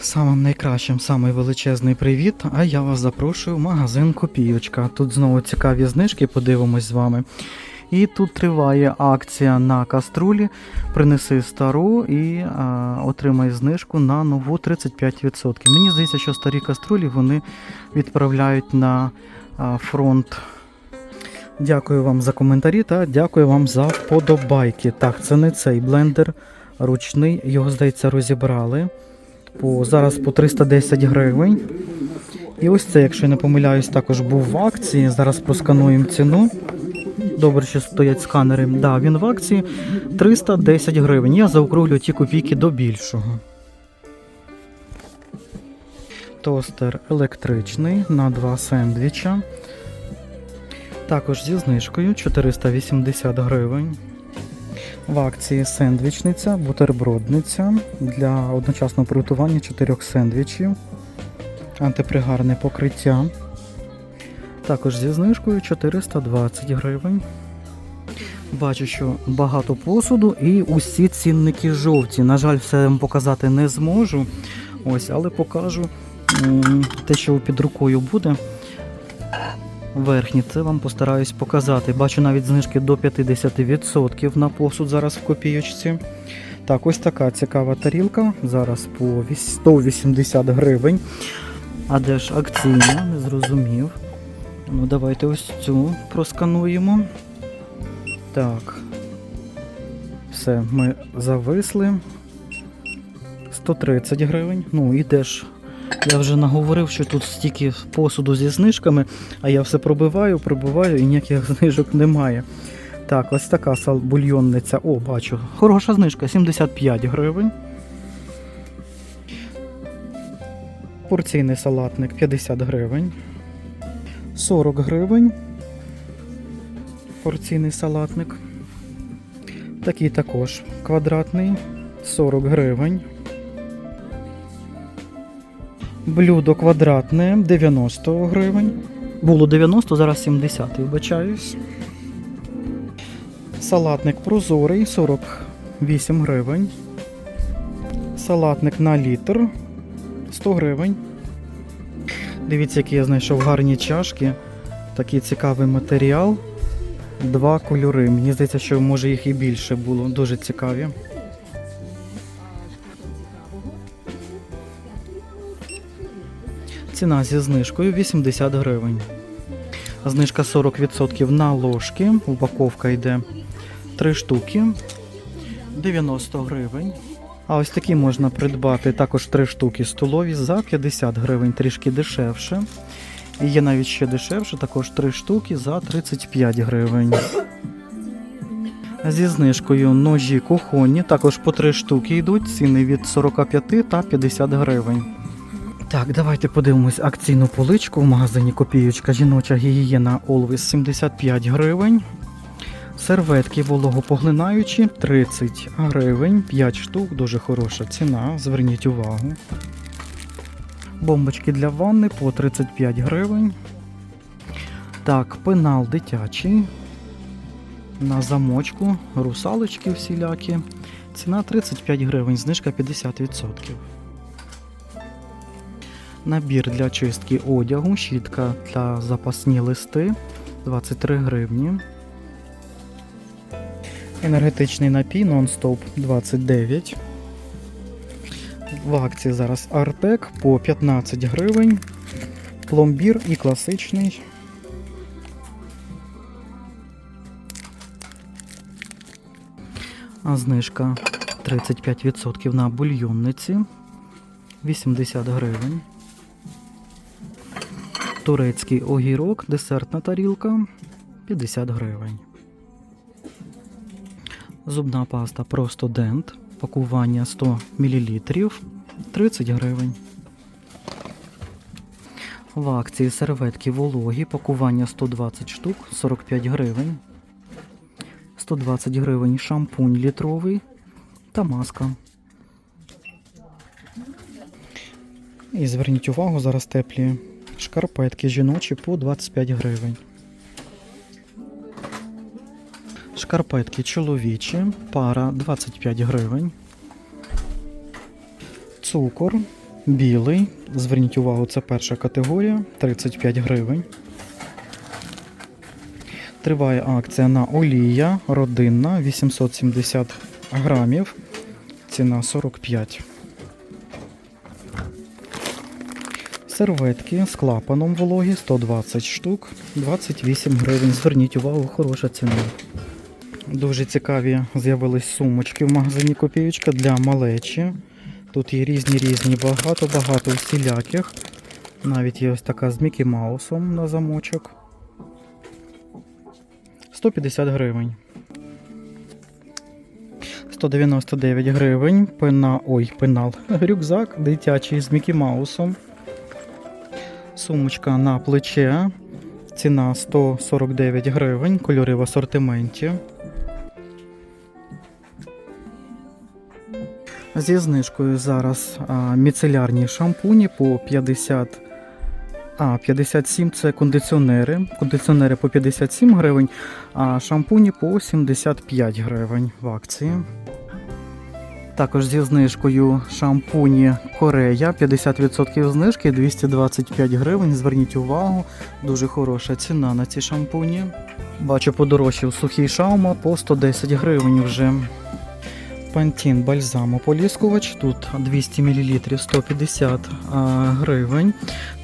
Самим найкращим, самий величезний привіт. А я вас запрошую в магазин Копійочка. Тут знову цікаві знижки, подивимось з вами. І тут триває акція на каструлі. Принеси стару і а, отримай знижку на нову 35%. Мені здається, що старі каструлі вони відправляють на а, фронт. Дякую вам за коментарі та дякую вам за вподобайки. Так, це не цей блендер ручний, його, здається, розібрали. По, зараз по 310 гривень. І ось це, якщо я не помиляюсь, також був в акції. Зараз проскануємо ціну. Добре, що стоять сканери. Да, він в акції 310 гривень. Я заокруглю ті копійки до більшого. Тостер електричний на два сендвіча. Також зі знижкою 480 гривень. В акції сендвічниця, бутербродниця для одночасного приготування 4 сендвічів. Антипригарне покриття. Також зі знижкою 420 гривень. Бачу, що багато посуду і усі цінники жовті. На жаль, все вам показати не зможу. Ось, але покажу те, що під рукою буде. Верхні, це вам постараюсь показати. Бачу навіть знижки до 50% на посуд зараз в копійочці. Так, ось така цікава тарілка. Зараз по 180 гривень. А де ж акційна? Не зрозумів. Ну, давайте ось цю проскануємо. Так. Все, ми зависли. 130 гривень. Ну, і ж? Я вже наговорив, що тут стільки посуду зі знижками, а я все пробиваю, пробиваю і ніяких знижок немає. Так, ось така бульйонниця. О, бачу. Хороша знижка, 75 гривень. Порційний салатник 50 гривень. 40 гривень. Порційний салатник. Такий також квадратний 40 гривень. Блюдо квадратне 90 гривень. Було 90, зараз 70, вибачаюсь. Салатник прозорий 48 гривень. Салатник на літр 100 гривень. Дивіться, які я знайшов гарні чашки. Такий цікавий матеріал. Два кольори. Мені здається, що може їх і більше було. Дуже цікаві. Ціна зі знижкою 80 гривень. Знижка 40% на ложки. Упаковка йде 3 штуки. 90 гривень. А ось такі можна придбати також 3 штуки столові за 50 гривень, трішки дешевше. І є навіть ще дешевше, також 3 штуки за 35 гривень. Зі знижкою ножі кухонні, також по 3 штуки йдуть, ціни від 45 та 50 гривень. Так, давайте подивимось акційну поличку в магазині Копіючка жіноча гігієна Always 75 гривень. Серветки вологопоглинаючі 30 гривень, 5 штук, дуже хороша ціна, зверніть увагу. Бомбочки для ванни по 35 гривень. Так, пенал дитячий. На замочку, русалочки всілякі. Ціна 35 гривень, знижка 50%. Набір для чистки одягу, щітка та запасні листи 23 гривні. Енергетичний напій нон-стоп 29. В акції зараз Артек по 15 гривень. Пломбір і класичний. А знижка 35% на бульйонниці 80 гривень. Турецький огірок, десертна тарілка 50 гривень. Зубна паста просто дент. Пакування 100 мл 30 гривень. В акції серветки вологі, пакування 120 штук 45 гривень. 120 гривень шампунь літровий та маска. І зверніть увагу, зараз теплі шкарпетки жіночі по 25 гривень. Шкарпетки чоловічі, пара 25 гривень. Цукор білий. Зверніть увагу, це перша категорія 35 гривень. Триває акція на олія родинна 870 грамів. Ціна 45. Серветки з клапаном вологі 120 штук, 28 гривень. Зверніть увагу, хороша ціна. Дуже цікаві з'явились сумочки в магазині Копієчка для малечі. Тут є різні різні, багато-багато всіляких. Навіть є ось така з Мікі Маусом на замочок. 150 гривень. 199 гривень. Пена... Ой, пенал. Рюкзак дитячий з Мікі Маусом. Сумочка на плече. Ціна 149 гривень. Кольори в асортименті. Зі знижкою зараз міцелярні шампуні по 50. А, 57 це кондиціонери. Кондиціонери по 57 гривень, а шампуні по 75 гривень в акції. Також зі знижкою шампуні Корея 50% знижки 225 гривень. Зверніть увагу, дуже хороша ціна на ці шампуні. Бачу подорожчав сухий шаума по 110 гривень вже. Пантін бальзамополіскувач. Тут 200 мл 150 а, гривень.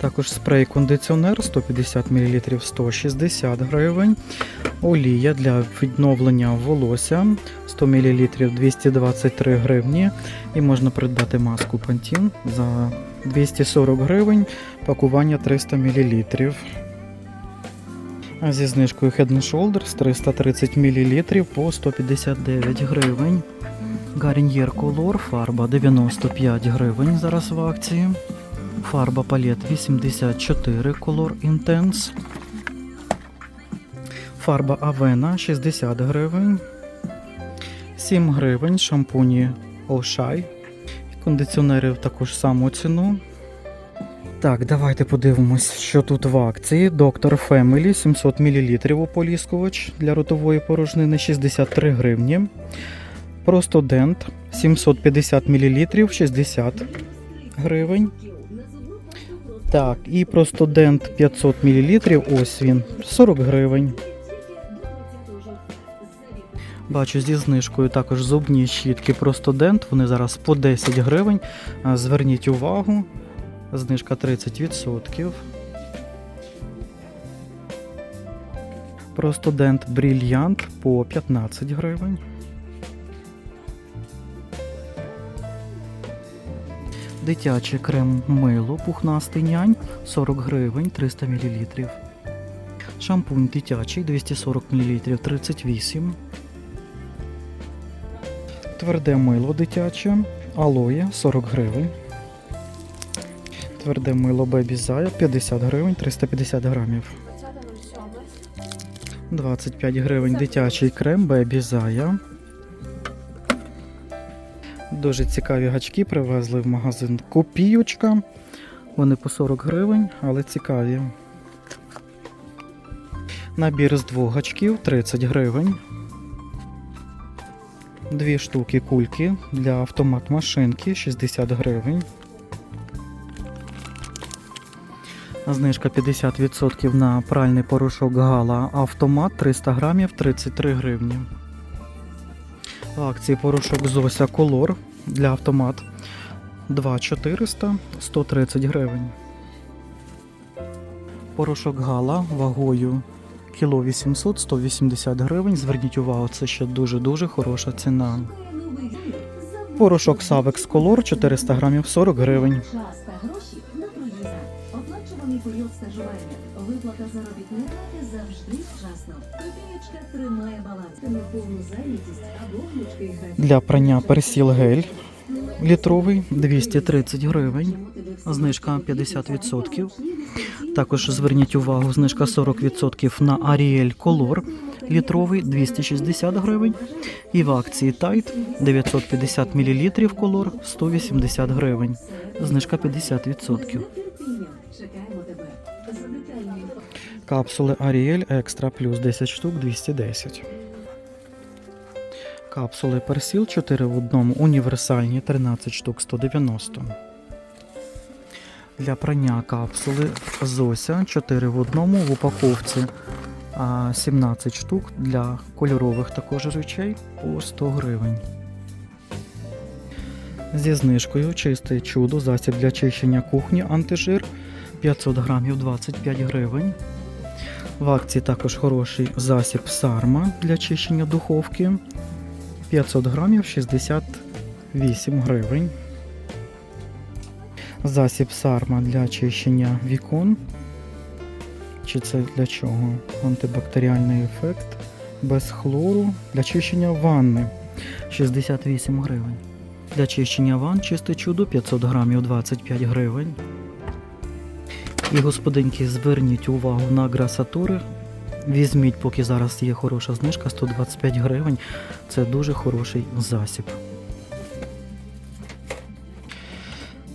Також спрей кондиціонер 150 мл 160 гривень. Олія для відновлення волосся 100 мл 223 гривні. І можна придбати маску Pantene за 240 гривень, пакування 300 мл. Зі знижкою Head Shoulders 330 мл по 159 гривень. Garnier Color фарба 95 гривень зараз в акції. Фарба палет 84 Color Intense. Фарба Avena 60 гривень. 7 гривень шампуні Ошай. Кондиціонери також саму ціну. Так, давайте подивимось, що тут в акції. Доктор Family 700 мл ополіскувач для ротової порожнини 63 гривні. Просто Дент 750 мл 60 гривень. Так, і просто Дент 500 мл, ось він, 40 гривень. Бачу зі знижкою також зубні щітки просто Дент, вони зараз по 10 гривень. Зверніть увагу, знижка 30%. Просто Дент Брільянт по 15 гривень. Дитячий крем мило пухнастий нянь 40 гривень 300 мл. Шампунь дитячий 240 мл 38. Тверде мило дитяче. Алоє 40 гривень. Тверде мило Бебі Зая 50 гривень 350 грамів. 25 гривень дитячий крем Бебі Зая. Дуже цікаві гачки привезли в магазин Копійочка. Вони по 40 гривень, але цікаві. Набір з двох гачків 30 гривень. Дві штуки кульки для автомат машинки 60 гривень. Знижка 50% на пральний порошок Гала Автомат 300 грамів 33 гривні. В акції порошок Зося Колор для автомат 2400 130 гривень. Порошок Гала вагою кіло 800 180 гривень. Зверніть увагу, це ще дуже-дуже хороша ціна. Порошок Savex Color 400 грамів 40 гривень. Оплачуваний період стажування. Виплата заробітної плати завжди вчасно. Копієчка тримає баланс. Неповну зайнятість або гнучкий. Для прання персіл гель літровий 230 гривень. Знижка 50%. Також зверніть увагу, знижка 40% на Ariel Color літровий 260 гривень. І в акції Tide 950 мл колор 180 гривень. Знижка 50%. Капсули Ariel Extra Plus 10 штук 210. Капсули Персіл 4 в одному універсальні 13 штук 190. для прання капсули Зося 4 в одному в упаковці. 17 штук для кольорових також речей по 100 гривень. Зі знижкою чисте чудо, засіб для чищення кухні антижир 500 грамів 25 гривень. В акції також хороший засіб Сарма для чищення духовки 500 грамів 68 гривень. Засіб Сарма для чищення вікон. Чи це для чого? Антибактеріальний ефект без хлору для чищення ванни 68 гривень. Для чищення ванн чисте чудо 500 грамів 25 гривень. І господинки, зверніть увагу на грасатури. Візьміть, поки зараз є хороша знижка 125 гривень. Це дуже хороший засіб.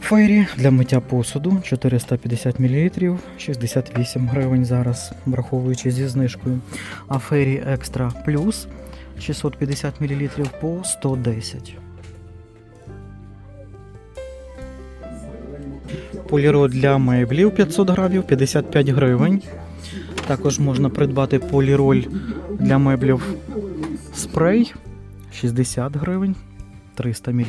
Фейрі для миття посуду 450 мл, 68 гривень зараз, враховуючи зі знижкою. А Фейрі Екстра Плюс 650 мл по 110. Полірод для меблів 500 грамів 55 гривень. Також можна придбати поліроль для меблів спрей 60 гривень 300 мл.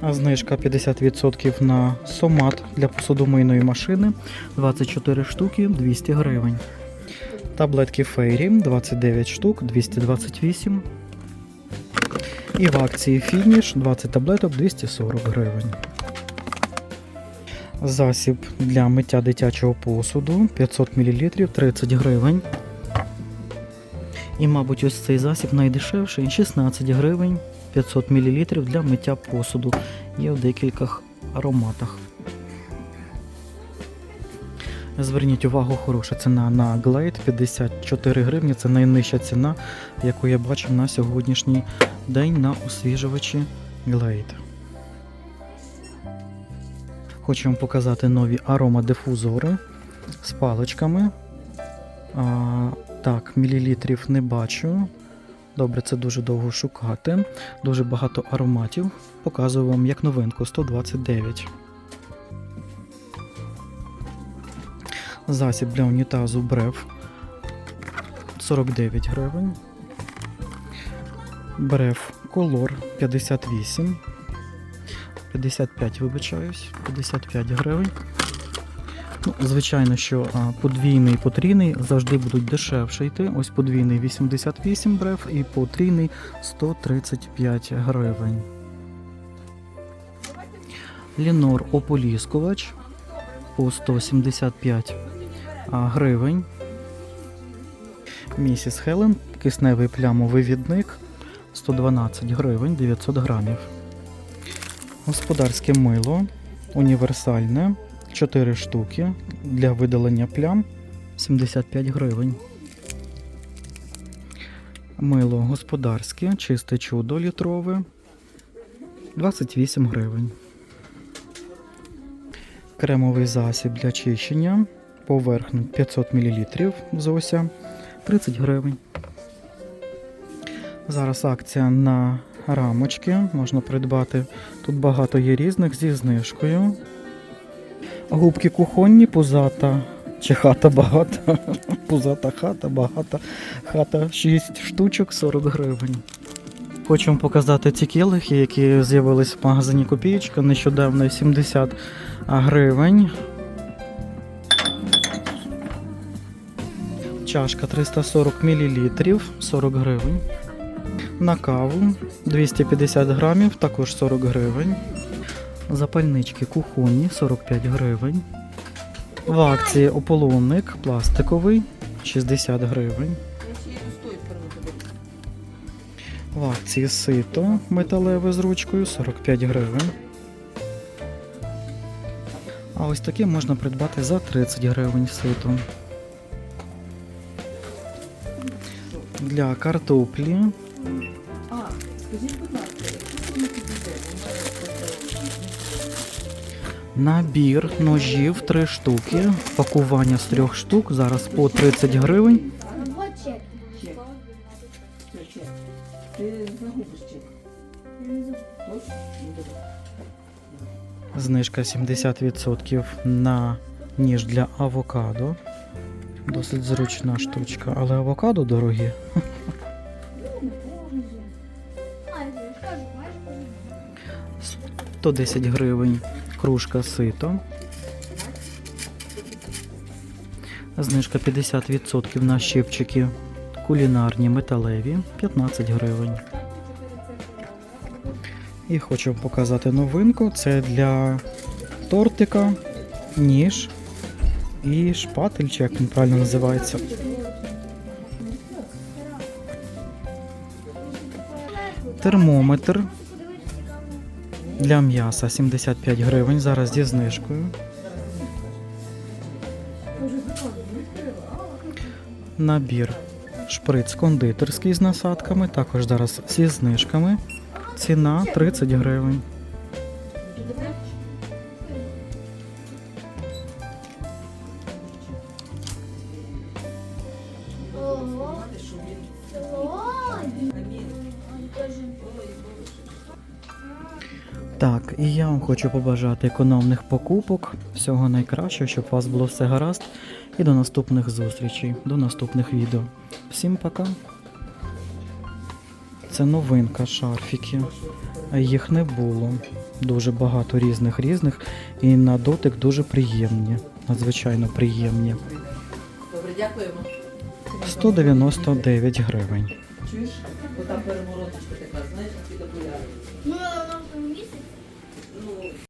А знижка 50% на сомат для посудомийної машини 24 штуки 200 гривень. Таблетки Фейрі 29 штук 228. І в акції Фініш 20 таблеток 240 гривень. Засіб для миття дитячого посуду 500 мл 30 гривень. І, мабуть, ось цей засіб найдешевший 16 гривень 500 мл для миття посуду. Є в декількох ароматах. Зверніть увагу, хороша ціна на Glade 54 гривні. Це найнижча ціна, яку я бачив на сьогоднішній день на освіжувачі Glade. Хочу вам показати нові аромадифузори з паличками. А, так, мілілітрів не бачу. Добре, це дуже довго шукати. Дуже багато ароматів. Показую вам як новинку 129. Засіб для унітазу Брев 49 гривень. Брев Колор 58. 55, вибачаюсь, 55 гривень. Ну, звичайно, що подвійний і потрійний завжди будуть дешевше йти. Ось подвійний 88 брев і потрійний 135 гривень. Лінор ополіскувач по 175 гривень. Місіс Хелен кисневий плямовий відник 112 гривень 900 грамів. Господарське мило універсальне 4 штуки для видалення плям 75 гривень. Мило господарське, чисте чудо літрове 28 гривень. Кремовий засіб для чищення поверхні 500 мл Зося 30 гривень. Зараз акція на рамочки можна придбати. Тут багато є різних зі знижкою. Губки кухонні, пузата. Чи хата багата. Пузата хата, багата хата. 6 штучок 40 гривень. Хочу вам показати ці келихи, які з'явились в магазині Копієчка. Нещодавно 70 гривень. Чашка 340 мл, 40 гривень. На каву 250 грамів, також 40 гривень. Запальнички кухонні 45 гривень. В акції ополонник пластиковий 60 гривень. В акції сито металеве з ручкою 45 гривень. А ось таке можна придбати за 30 гривень сито. Для картоплі А, скажіть, будь ласка, саме підійде, Набір ножів 3 штуки. Пакування з 3 штук. Зараз по 30 гривень. Знижка 70% на ніж для авокадо. Досить зручна штучка, але авокадо дорогі. 110 гривень кружка сито. Знижка 50% на щипчики кулінарні металеві 15 гривень. І хочу показати новинку. Це для тортика, ніж і шпатель, чи як він правильно називається. Термометр для м'яса 75 гривень. Зараз зі знижкою. Набір шприц кондитерський з насадками, також зараз зі знижками. Ціна 30 гривень. Так, і я вам хочу побажати економних покупок, всього найкращого, щоб у вас було все гаразд. І до наступних зустрічей, до наступних відео. Всім пока. Це новинка шарфіки. Їх не було. Дуже багато різних різних. І на дотик дуже приємні. Надзвичайно приємні. Добре, дякуємо. 199 гривень. Чуєш? Ота переморозочка